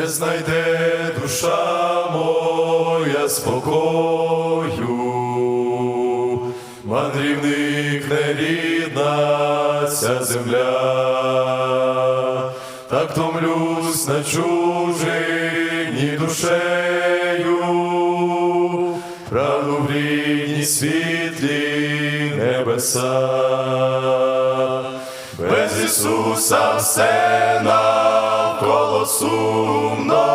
Не знайде душа моя спокою, мандрівник нерідна ця земля, так томлюсь на чужині душею, правду в рідній світлі небеса. Без Ісуса все навколо сумно,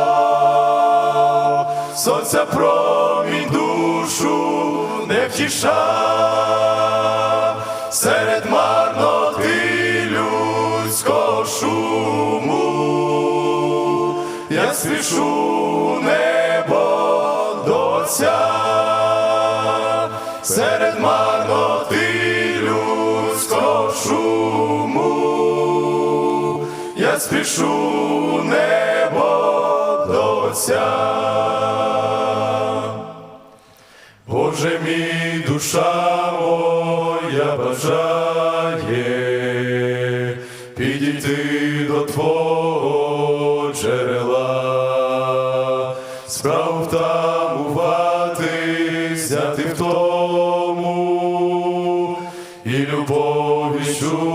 сонця промінь душу не втіша, серед марноти людського шуму, я спішу небо до Отця, серед марноти спішу небо до Отця. Боже мій душа моя бажає підійти до Твого джерела, справу втамувати, зняти в тому і любові чути від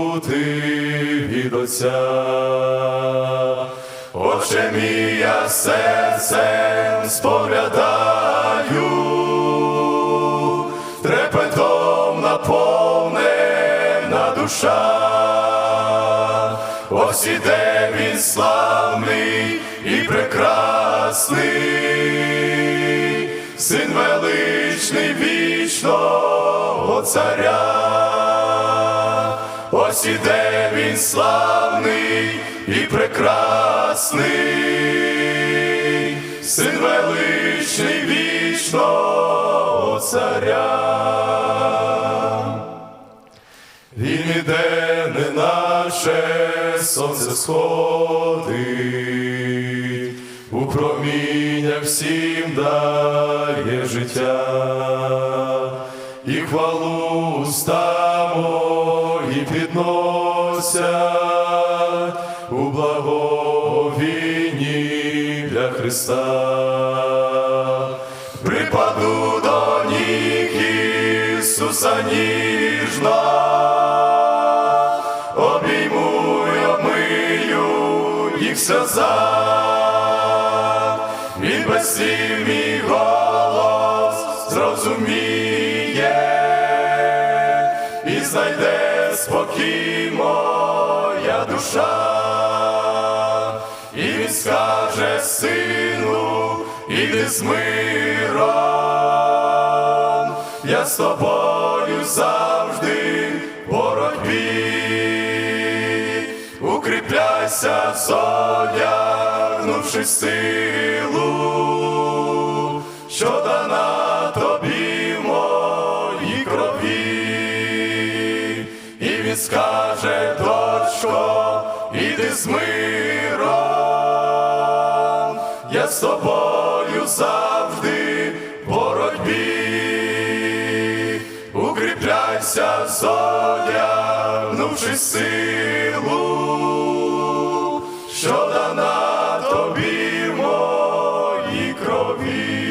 Отця. Отче мій, я серцем споглядаю, трепетом наповнена душа, ось іде він славний і прекрасний, син величний вічного царя. Ось іде він славний і прекрасний, син величний вічного царя. Він іде, не наше сонце сходить, у проміннях всім дає життя, і хвалу уста мої підносять у благовінні для Христа. Припаду до ніг Ісуса ніжно, обійму й обмию їх сльоза, Він без слів мій голос зрозуміє і знайде спокій моя душа, і він скаже сину, іди з миром, я з тобою завжди боротьбі, укріпляйся, зодягнувши силу, що дана скаже, дочко, іди з миром, я з тобою завжди в боротьбі, укріпляйся, зодягнувши силу, що дана тобі в моїй крові.